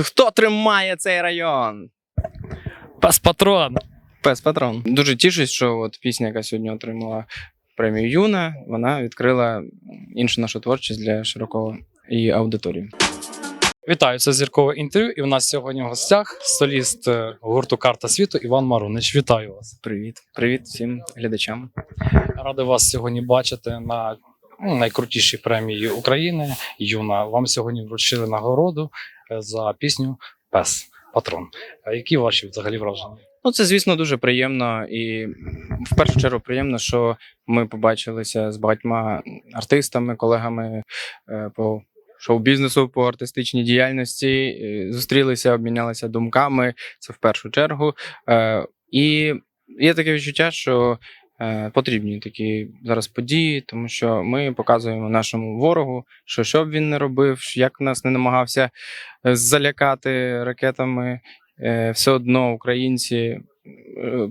Хто тримає цей район? Пес патрон. Пес Патрон. Дуже тішусь, що от пісня, яка сьогодні отримала премію Юна, вона відкрила іншу нашу творчість для широкого її аудиторії. Вітаю, це зіркове інтерв'ю. І у нас сьогодні в гостях соліст е, гурту Карта світу Іван Марунич. Вітаю вас. Привіт, привіт всім глядачам. Радий вас сьогодні бачити на ну, найкрутішій премії України. Юна. Вам сьогодні вручили нагороду за пісню Пес Патрон. Які ваші взагалі враження? Ну, це, звісно, дуже приємно. І в першу чергу приємно, що ми побачилися з багатьма артистами, колегами е, по шоу-бізнесу, по артистичній діяльності, зустрілися, обмінялися думками. Це в першу чергу. Е, І є таке відчуття, що потрібні такі зараз події, тому що ми показуємо нашому ворогу, що що б він не робив, як нас не намагався е, залякати ракетами. Е, все одно українці е,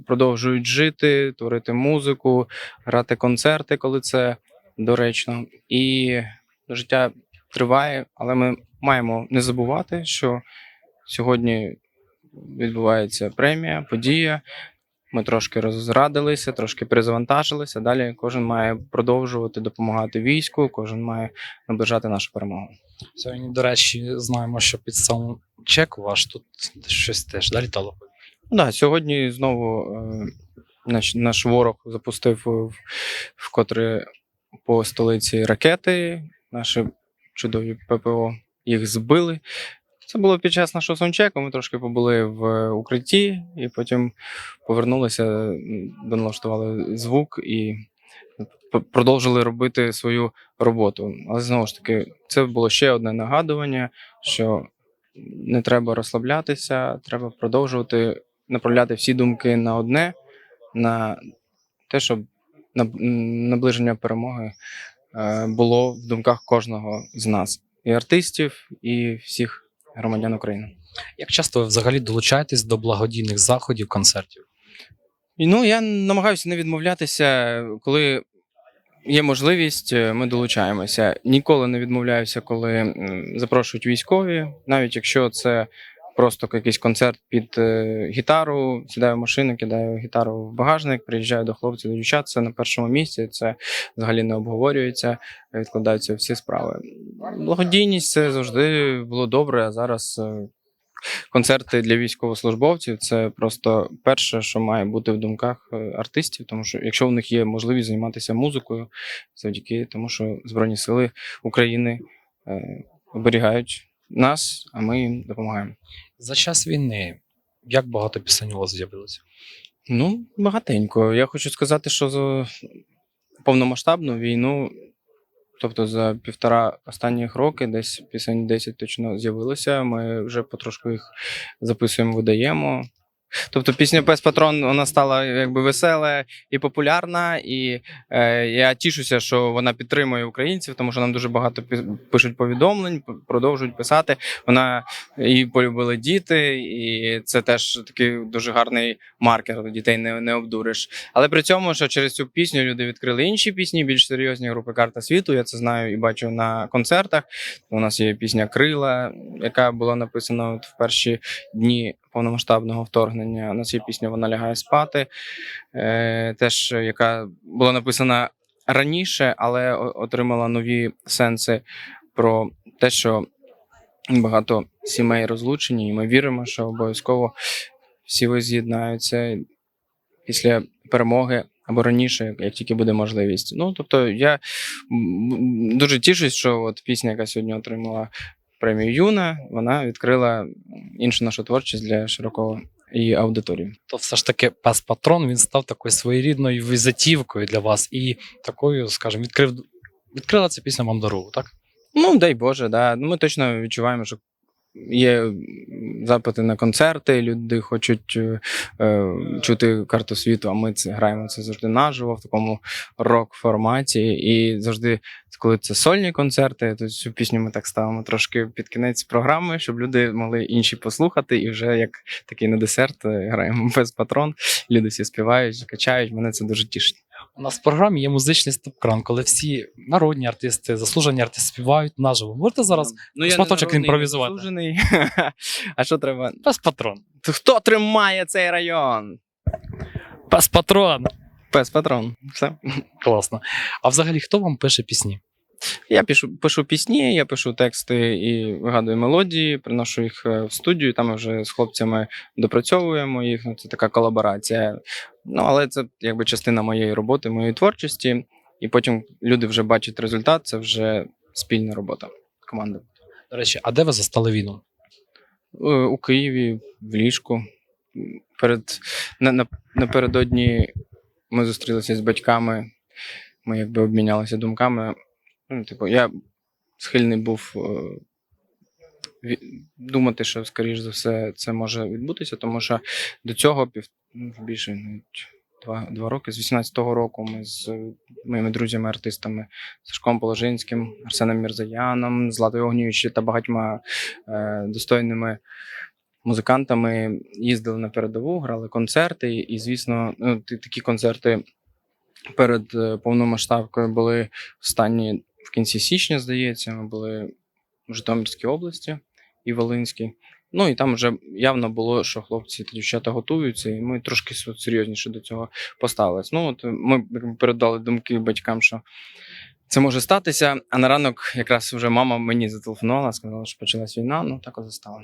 продовжують жити, творити музику, грати концерти, коли це доречно. І життя триває, але ми маємо не забувати, що сьогодні відбувається премія, подія. Ми трошки розрадилися, трошки перезавантажилися. Далі кожен має продовжувати допомагати війську, кожен має наближати нашу перемогу. Сьогодні, до речі, знаємо, що під сам чек ваш тут щось теж да, літало. Ну Да, сьогодні знову е, наш, наш ворог запустив в- вкотре по столиці ракети. Наші чудові ППО їх збили. Це було під час нашого сончеку. Ми трошки побули в укритті і потім повернулися, м, доналаштували звук і продовжили робити свою роботу. Але знову ж таки, це було ще одне нагадування, що не треба розслаблятися, треба продовжувати направляти всі думки на одне, на те, щоб наближення перемоги е, було в думках кожного з нас, і артистів, і всіх громадян України. Як часто ви взагалі долучаєтесь до благодійних заходів, концертів? Ну, я намагаюся не відмовлятися, коли є можливість, е, ми долучаємося. Ніколи не відмовляюся, коли запрошують військові, навіть якщо це просто якийсь концерт під е, гітару, сідаю в машину, кидаю гітару в багажник, приїжджаю до хлопців, до дівчат, це на першому місці, це взагалі не обговорюється, відкладаються всі справи. Благодійність це завжди було добре, а зараз. е, концерти для військовослужбовців це просто перше, що має бути в думках е, артистів, тому що якщо у них є можливість займатися музикою, завдяки тому, що Збройні Сили України оберігають нас, а ми їм допомагаємо. За час війни як багато пісень у вас з'явилося? Ну, багатенько. Я хочу сказати, що за повномасштабну війну, тобто за півтора останніх роки, десь пісень 10 точно з'явилося. Ми вже потрошку їх записуємо, видаємо. Тобто пісня Пес Патрон вона стала якби весела і популярна, і е, я тішуся, що вона підтримує українців, тому що нам дуже багато пишуть повідомлень, продовжують писати. Вона її полюбили діти, і це теж такий дуже гарний маркер. Дітей не, не обдуриш. Але при цьому, що через цю пісню люди відкрили інші пісні, більш серйозні групи Карта світу. Я це знаю і бачу на концертах. У нас є пісня Крила, яка була написана от в перші дні повномасштабного вторгнення. У нас є пісня Вона лягає спати, е, теж яка була написана раніше, але отримала нові сенси про те, що багато сімей розлучені, і ми віримо, що обов'язково всі ви з'єднаються після перемоги або раніше, як тільки буде можливість. Ну тобто, я дуже тішусь, що от пісня, яка сьогодні отримала премію Юна, вона відкрила іншу нашу творчість для широкого її аудиторії. То все ж таки пес патрон він став такою своєрідною візитівкою для вас і такою, скажімо, відкрив відкрила ця пісня вам дорогу, так? Ну, дай Боже, да. Ну, ми точно відчуваємо, що є запити на концерти, люди хочуть е, е, чути карту світу, а ми це граємо це завжди наживо в такому рок-форматі. І завжди, коли це сольні концерти, то цю пісню ми так ставимо трошки під кінець програми, щоб люди могли інші послухати, і вже як такий на десерт е, граємо без патрон. Люди всі співають, качають. Мене це дуже тішить. У нас в програмі є музичний стоп-кран, коли всі народні артисти, заслужені артисти співають наживо. Можете зараз ну, шматочок імпровізувати. заслужений. а що треба? Пес патрон. Хто тримає цей район? Пес патрон. Пес патрон. Все. Класно. А взагалі, хто вам пише пісні? Я пишу, пишу пісні, я пишу тексти і вигадую мелодії, приношу їх е, в студію. Там ми вже з хлопцями допрацьовуємо їх. Ну, це така колаборація. Ну, але це якби частина моєї роботи, моєї творчості. І потім люди вже бачать результат, це вже спільна робота команди. До речі, а де ви застали війну? У Києві, в ліжку. Перед, на, на, напередодні ми зустрілися з батьками, ми якби обмінялися думками. Ну, типу, я схильний був е, думати, що, скоріш за все, це може відбутися, тому що до цього пів, ну, більше навіть два, два роки, з 18-го року ми з моїми друзями-артистами Сашком Положинським, Арсеном Мірзаяном, Златою Огнюючі та багатьма е, достойними музикантами їздили на передову, грали концерти. І, звісно, ну, такі концерти перед е, повномасштабкою були останні в кінці січня, здається. Ми були в Житомирській області і Волинській. Ну і там вже явно було, що хлопці та дівчата готуються, і ми трошки серйозніше до цього поставились. Ну, от ми передали думки батькам, що це може статися. А на ранок якраз вже мама мені зателефонувала, сказала, що почалась війна. Ну так от стало.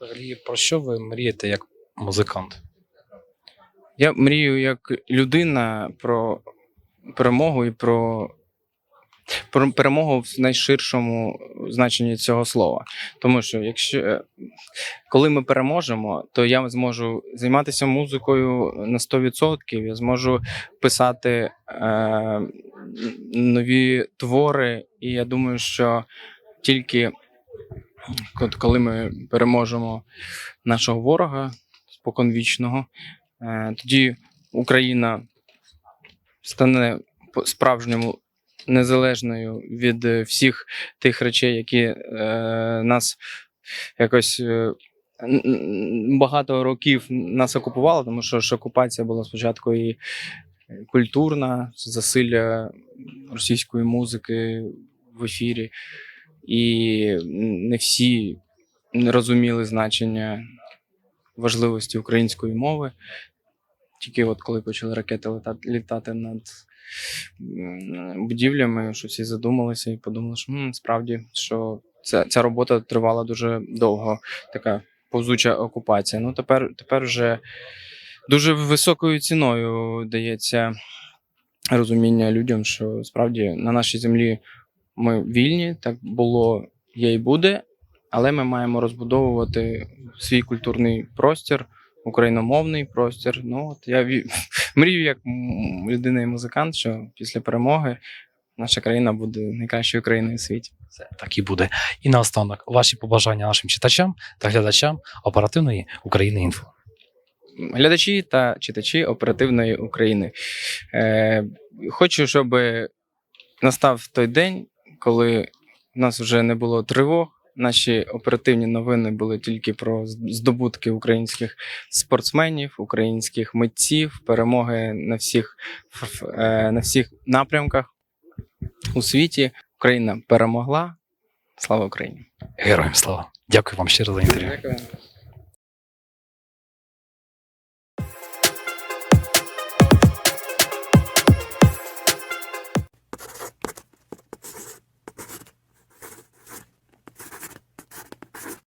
Взагалі, про що ви мрієте як музикант? Я мрію як людина про перемогу і про перемогу в найширшому значенні цього слова. Тому що якщо е, коли ми переможемо, то я зможу займатися музикою на 100%, я зможу писати е, нові твори, і я думаю, що тільки коли ми переможемо нашого ворога споконвічного, Е, Тоді Україна стане по-справжньому незалежною від е, всіх тих речей, які е, нас якось е, багато років нас окупували, тому що ж окупація була спочатку і культурна, засилля російської музики в ефірі, і не всі не розуміли значення важливості української мови. Тільки от коли почали ракети літати, над будівлями, що всі задумалися і подумали, що м, справді що ця, ця робота тривала дуже довго, така повзуча окупація. Ну тепер, тепер вже дуже високою ціною дається розуміння людям, що справді на нашій землі ми вільні, так було, є і буде, але ми маємо розбудовувати свій культурний простір, україномовний простір. Ну от я ві- мрію як людина і музикант, що після перемоги наша країна буде найкращою країною у світі. Це так і буде. І наостанок, ваші побажання нашим читачам та глядачам оперативної України інфо. глядачі та читачі оперативної України. Е, хочу, щоб настав той день, коли в нас вже не було тривог. Наші оперативні новини були тільки про здобутки українських спортсменів, українських митців, перемоги на всіх, е, на всіх напрямках у світі. Україна перемогла. Слава Україні! Героям слава! Дякую вам щиро за інтерв'ю. Дякую.